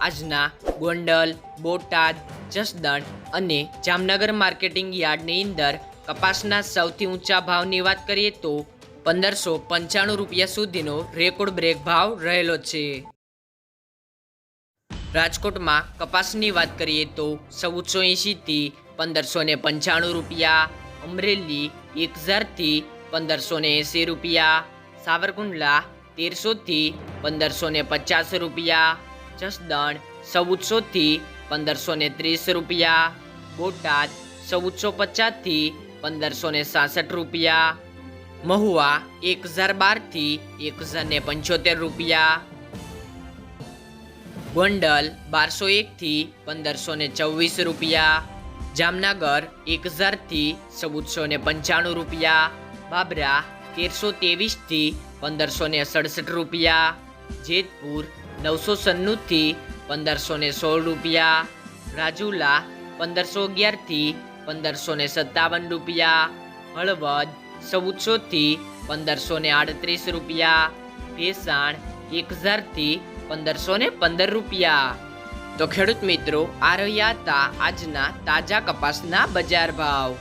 આજના ગોંડલ, બોટાદ, જસદણ અને જામનગર માર્કેટિંગ યાર્ડની અંદર કપાસના સૌથી ઊંચા ભાવની વાત કરીએ તો પંદરસો પંચાણું રૂપિયા સુધીનો રેકોર્ડ બ્રેક ભાવ રહેલો છે. રાજકોટમાં કપાસની વાત કરીએ તો ચૌદસો એંશીથી પંદરસો ને પંચાણું રૂપિયા, અમરેલી એક હજારથી પંદરસો ને એંસી રૂપિયા, સાવરકુંડલા તેરસોથી પંદરસો ને પચાસ રૂપિયા જસદણ ચૌદસોથી પંદરસો ને ત્રીસ રૂપિયા. બોટાદ, ચૌદસો પચાસથી પંદરસો ને સાસઠ રૂપિયા. મહુવા, એક હજાર બારથી એક હજાર ને પંચોતેર રૂપિયા. ગોંડલ, બારસો એકથી પંદરસો ને ચોવીસ રૂપિયા. જામનગર, એક હજારથી ચૌદસો ને પંચાણું રૂપિયા. બાબરા, તેરસો ત્રેવીસથી પંદરસો ને સડસઠ રૂપિયા. જેતપુર નવસો સન્નુથી પંદરસો ને સોળ રૂપિયા, રાજુલા પંદરસો અગિયારથી પંદરસો ને સત્તાવન રૂપિયા, હળવદ ચૌદસોથી પંદરસો ને આડત્રીસ રૂપિયા, ભેસાણ એક હજારથી પંદરસો ને પંદર રૂપિયા. તો ખેડૂત મિત્રો, આ રહ્યા હતા આજના તાજા કપાસના બજાર ભાવ.